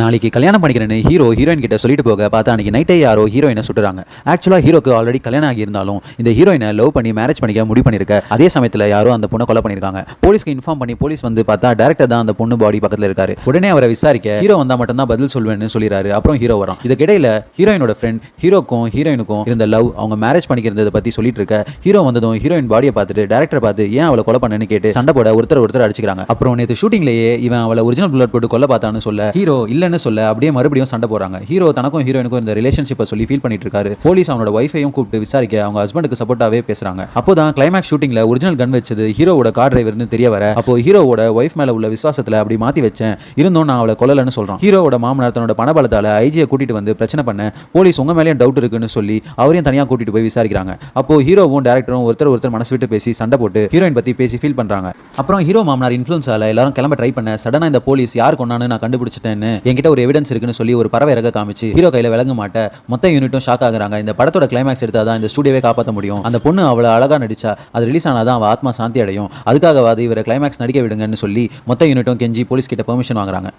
நாளைக்கு கல்யாணம் பண்ணிக்கிறேன்னு ஹீரோ ஹீரோயின் கிட்ட சொல்லிட்டு போக பார்த்தா அன்னைக்கு நைட்டே யாரோ ஹீரோயினை சுட்டுறாங்க. ஆக்சுவலாக ஹீரோக்கு ஆல்ரெடி கல்யாணம் ஆகியிருந்தாலும் இந்த ஹீரோயினை லவ் பண்ணி மேரேஜ் பண்ணிக்க முடிவு பண்ணியிருக்க அதே சமயத்தில் யாரோ அந்த பொண்ணை கொலை பண்ணியிருக்காங்க போலீஸ்க்கு இன்ஃபார்ம் பண்ணி போலீஸ் வந்து பார்த்தா டேரக்டர் தான் அந்த பொண்ணு பாடி பக்கத்தில் இருக்காரு. உடனே அவரை விசாரிக்க ஹீரோ வந்தால் மட்டும்தான் பதில் சொல்வேன்னு சொல்லிடுறாரு அப்புறம் ஹீரோ வரும் இதுக்கிடையில ஹீரோயினோட ஃப்ரெண்ட் ஹீரோக்கும் ஹீரோயினுக்கும் இருந்த லவ் அவங்க மேரேஜ் பண்ணிக்கிறத பற்றி சொல்லிட்டு இருக்க. ஹீரோ வந்ததும் ஹீரோயின் பாடியை பார்த்துட்டு டேரக்டர் பார்த்து ஏன் அவளை கொலை பண்ணனு கேட்டு சண்டை போட ஒருத்தர் ஒருத்தர் அடிச்சுக்கிறாங்க. அப்புறம் நேற்று ஷூட்டிங்லேயே இவன் அவளை ஒரிஜினல் புல்லட் போட்டு கொல்ல பார்த்தான்னு சொல்ல. ஹீரோ இல்லைன்னு சொல்ல அப்படியே மறுபடியும் சண்டை போறாங்க ஹீரோ தனக்கும் ஹீரோயினுக்கும் இந்த ரிலேஷன்ஷிப்பை சொல்லி ஃபீல் பண்ணிட்டு இருக்காரு போலீஸ் அவனோட ஒய்ஃபையும் கூப்பிட்டு விசாரிக்க அவங்க ஹஸ்பண்டுக்கு சப்போர்ட்டாவே பேசுறாங்க. அப்போதான் கிளைமேக்ஸ் ஷூட்டிங்ல ஒரிஜினல் கன் வச்சது ஹீரோவோட கார் டிரைவர்னு தெரிய வர அப்போ ஹீரோவோட ஒய்ஃப் மேல உள்ள விசுவாசத்துல அப்படி மாத்தி வச்சேன். இருந்தும் நான் அவளை கொல்லலன்னு சொல்றான். ஹீரோவோட மாமனார் தன்னோட பணபலத்தால ஐஜியை கூட்டிட்டு வந்து பிரச்சனை பண்ண போலீஸ் உங்க மேலேயும் டவுட் இருக்குன்னு சொல்லி அவரையும் தனியா கூட்டிட்டு போய் விசாரிக்கிறாங்க. அப்போ ஹீரோவும் டேரக்டரும் ஒருத்தர் ஒருத்தர் மனசு விட்டு பேசி சண்டை போட்டு ஹீரோயின் பத்தி பேசி ஃபீல் பண்றாங்க. அப்புறம் ஹீரோ மாமனார் இன்ஃபுளுன்ஸால எல்லாரும் கிளம்ப ட்ரை பண்ண சடனா இந்த போலீஸ் யார் கொண்டான்னு நான் கண்டுபிடிச்சிட்டேன்னு என்கிட்ட ஒரு எவிடன்ஸ் இருக்குன்னு சொல்லி ஒரு பறவை இறக்க காமிச்சு ஹீரோ கையில விளங்க மாட்டேன் மொத்த யூனிட்டும் ஷாக் ஆகுறாங்க. இந்த படத்தோட கிளைமேக்ஸ் எடுத்தா தான் இந்த ஸ்டூடியோவே காப்பாற்ற முடியும். அந்த பொண்ணு அவ்வளோ அழகா நடிச்சா அது ரிலீஸ் ஆனாதான் அவ ஆத்மா சாந்தி அடையும். அதுக்காகவாது இவரை கிளைமேக்ஸ் நடிக்க விடுங்கன்னு சொல்லி மொத்த யூனிட்டும் கெஞ்சி போலீஸ் கிட்ட பெர்மிஷன் வாங்குறாங்க.